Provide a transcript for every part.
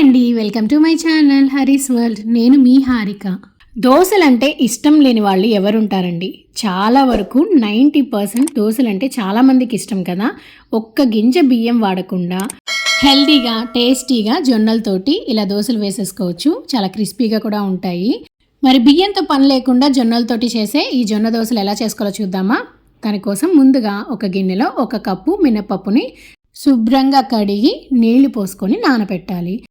అండి welcome to my channel Hari's world. నేను మీ హారిక. దోశలంటే ఇష్టం లేని వాళ్ళు ఎవరుంటారండి? చాలా వరకు నైంటీ పర్సెంట్ దోశలంటే చాలామందికి ఇష్టం కదా? ఒక్క గింజ బియ్యం వాడకుండా హెల్దీగా టేస్టీగా జొన్నలతోటి ఇలా దోశలు వేసేసుకోవచ్చు. చాలా క్రిస్పీగా కూడా ఉంటాయి. మరి బియ్యంతో పని లేకుండా జొన్నలతోటి చేసే ఈ జొన్న దోశలు ఎలా చేసుకోవాలో చూద్దామా? దానికోసం ముందుగా ఒక గిన్నెలో ఒక కప్పు మినపప్పుని శుభ్రంగా కడిగి నీళ్ళు పోసుకొని నానబెట్టాలి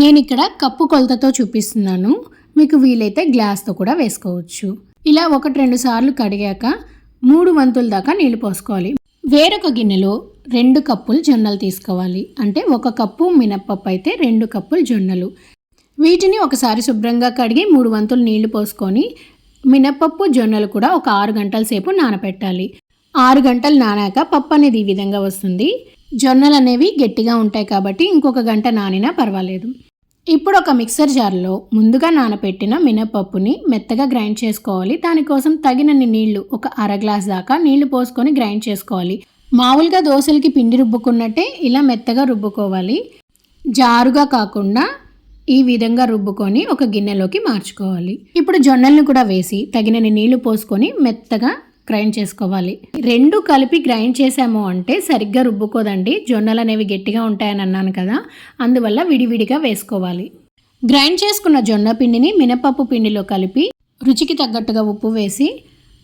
నేను ఇక్కడ కప్పు కొలతతో చూపిస్తున్నాను. మీకు వీలైతే గ్లాస్తో కూడా వేసుకోవచ్చు. ఇలా ఒకటి రెండు సార్లు కడిగాక మూడు వంతుల దాకా నీళ్ళు పోసుకోవాలి. వేరొక గిన్నెలో రెండు కప్పులు జొన్నలు తీసుకోవాలి. అంటే ఒక కప్పు మినప్పప్పు అయితే రెండు కప్పులు జొన్నలు. వీటిని ఒకసారి శుభ్రంగా కడిగి మూడు వంతులు నీళ్ళు పోసుకొని మినప్పప్పు జొన్నలు కూడా ఒక ఆరు గంటల సేపు నానబెట్టాలి ఆరు గంటలు నానాక పప్పు అనేది ఈ విధంగా వస్తుంది. జొన్నలు అనేవి గట్టిగా ఉంటాయి కాబట్టి ఇంకొక గంట నానినా పర్వాలేదు. ఇప్పుడు ఒక మిక్సర్ జార్లో ముందుగా నానబెట్టిన మినపప్పుని మెత్తగా గ్రైండ్ చేసుకోవాలి. దానికోసం తగినన్ని నీళ్ళు ఒక అర గ్లాస్ దాకా నీళ్ళు పోసుకొని గ్రైండ్ చేసుకోవాలి. మామూలుగా దోశలకి పిండి రుబ్బుకున్నట్టే ఇలా మెత్తగా రుబ్బుకోవాలి. జారుగా కాకుండా ఈ విధంగా రుబ్బుకొని ఒక గిన్నెలోకి మార్చుకోవాలి. ఇప్పుడు జొన్నలను కూడా వేసి తగినన్ని నీళ్ళు పోసుకొని మెత్తగా గ్రైండ్ చేసుకోవాలి. రెండు కలిపి గ్రైండ్ చేసాము అంటే సరిగ్గా రుబ్బుకోదండి. జొన్నలు అనేవి గట్టిగా ఉంటాయని అన్నాను కదా అందువల్ల విడివిడిగా వేసుకోవాలి. గ్రైండ్ చేసుకున్న జొన్న పిండిని మినపప్పు పిండిలో కలిపి రుచికి తగ్గట్టుగా ఉప్పు వేసి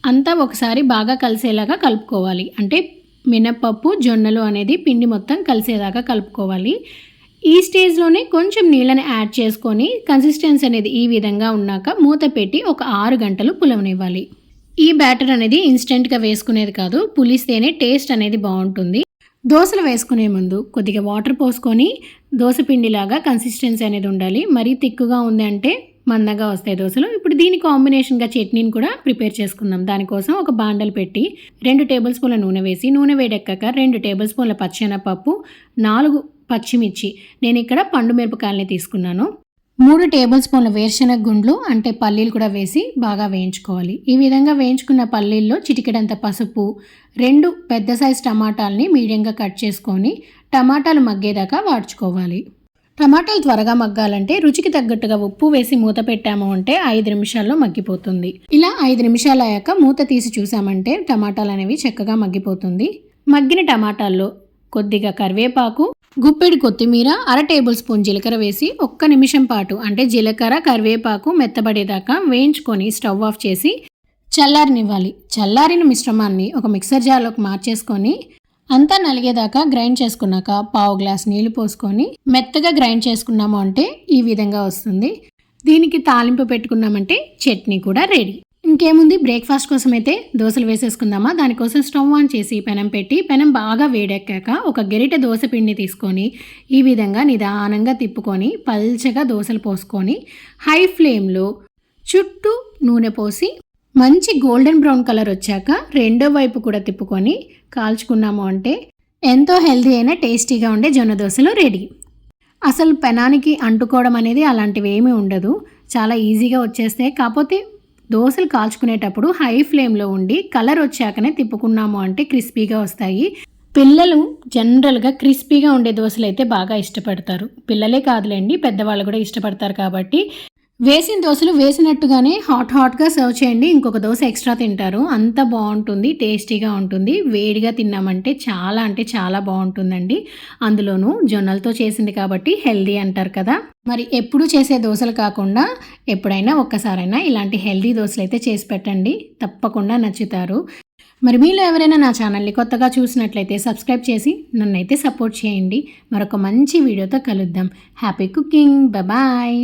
అంతా ఒకసారి బాగా కలిసేలాగా కలుపుకోవాలి. అంటే మినపప్పు జొన్నలు అనేది పిండి మొత్తం కలిసేదాకా కలుపుకోవాలి. ఈ స్టేజ్లోనే కొంచెం నీళ్ళని యాడ్ చేసుకొని కన్సిస్టెన్సీ అనేది ఈ విధంగా ఉన్నాక మూత పెట్టి ఒక ఆరు గంటలు పులవనివ్వాలి. ఈ బ్యాటర్ అనేది ఇన్స్టెంట్గా వేసుకునేది కాదు పులిస్తేనే టేస్ట్ అనేది బాగుంటుంది. దోశలు వేసుకునే ముందు కొద్దిగా వాటర్ పోసుకొని దోశ పిండిలాగా కన్సిస్టెన్సీ అనేది ఉండాలి. మరీ తిక్కుగా ఉంది అంటే మందంగా వస్తాయి దోశలు. ఇప్పుడు దీని కాంబినేషన్గా చట్నీని కూడా ప్రిపేర్ చేసుకుందాం. దానికోసం ఒక బాండలు పెట్టి రెండు టేబుల్ స్పూన్ల నూనె వేసి నూనె వేడెక్కాక రెండు టేబుల్ స్పూన్ల పచ్చెనపప్పు నాలుగు పచ్చిమిర్చి. నేను ఇక్కడ పండు మిరపకాయలని తీసుకున్నాను. మూడు టేబుల్ స్పూన్ల వేరుశనగ గుండ్లు అంటే పల్లీలు కూడా వేసి బాగా వేయించుకోవాలి. ఈ విధంగా వేయించుకున్న పల్లీల్లో చిటికెడంత పసుపు రెండు పెద్ద సైజు టమాటాలని మీడియంగా కట్ చేసుకొని టమాటాలు మగ్గేదాకా వాడ్చుకోవాలి. టమాటాలు త్వరగా మగ్గాలంటే రుచికి తగ్గట్టుగా ఉప్పు వేసి మూత పెట్టాము అంటే ఐదు నిమిషాల్లో మగ్గిపోతుంది. ఇలా ఐదు నిమిషాలు అయ్యాక మూత తీసి చూసామంటే టమాటాలు అనేవి చక్కగా మగ్గిపోతుంది. మగ్గిన టమాటాల్లో కొద్దిగా కరివేపాకు గుప్పెడి కొత్తిమీర అర టేబుల్ స్పూన్ జీలకర్ర వేసి ఒక్క నిమిషం పాటు అంటే జీలకర్ర కరివేపాకు మెత్తబడేదాకా వేయించుకొని స్టవ్ ఆఫ్ చేసి చల్లారనివ్వాలి. చల్లారిన మిశ్రమాన్ని ఒక మిక్సర్ జార్లోకి మార్చేసుకొని అంతా నలిగేదాకా గ్రైండ్ చేసుకున్నాక పావు గ్లాస్ నీళ్ళు పోసుకొని మెత్తగా గ్రైండ్ చేసుకున్నాము అంటే ఈ విధంగా వస్తుంది. దీనికి తాలింపు పెట్టుకున్నామంటే చట్నీ కూడా రెడీ. ఇంకేముంది? బ్రేక్ఫాస్ట్ కోసం అయితే దోశలు వేసేసుకుందామా? దానికోసం స్టవ్ ఆన్ చేసి పెనం పెట్టి పెనం బాగా వేడెక్కాక ఒక గెరిట దోశ పిండి తీసుకొని ఈ విధంగా నిదానంగా తిప్పుకొని పల్చగా దోశలు పోసుకొని హై ఫ్లేమ్లో చుట్టూ నూనె పోసి మంచి గోల్డెన్ బ్రౌన్ కలర్ వచ్చాక రెండో వైపు కూడా తిప్పుకొని కాల్చుకున్నాము అంటే ఎంతో హెల్దీ అయిన టేస్టీగా ఉండే జొన్న దోశలు రెడీ. అసలు పెనానికి అంటుకోవడం అనేది అలాంటివి ఏమీ ఉండదు. చాలా ఈజీగా వచ్చేస్తే కాకపోతే దోశలు కాల్చుకునేటప్పుడు హై ఫ్లేమ్లో ఉండి కలర్ వచ్చాకనే తిప్పుకున్నాము అంటే క్రిస్పీగా వస్తాయి. పిల్లలు జనరల్గా క్రిస్పీగా ఉండే దోశలు అయితే బాగా ఇష్టపడతారు. పిల్లలే కాదులేండి పెద్దవాళ్ళు కూడా ఇష్టపడతారు కాబట్టి వేసిన దోశలు వేసినట్టుగానే హాట్ హాట్గా సర్వ్ చేయండి. ఇంకొక దోశ ఎక్స్ట్రా తింటారు. అంత బాగుంటుంది టేస్టీగా ఉంటుంది. వేడిగా తిన్నామంటే చాలా అంటే చాలా బాగుంటుందండి. అందులోనూ జొన్నలతో చేసింది కాబట్టి హెల్దీ అంటారు కదా. మరి ఎప్పుడు చేసే దోశలు కాకుండా ఎప్పుడైనా ఒక్కసారైనా ఇలాంటి హెల్దీ దోశలు అయితే చేసి పెట్టండి. తప్పకుండా నచ్చుతారు. మరి మీలో ఎవరైనా నా ఛానల్ని కొత్తగా చూసినట్లయితే సబ్స్క్రైబ్ చేసి నన్నైతే సపోర్ట్ చేయండి. మరొక మంచి వీడియోతో కలుద్దాం. Happy cooking. బాయ్.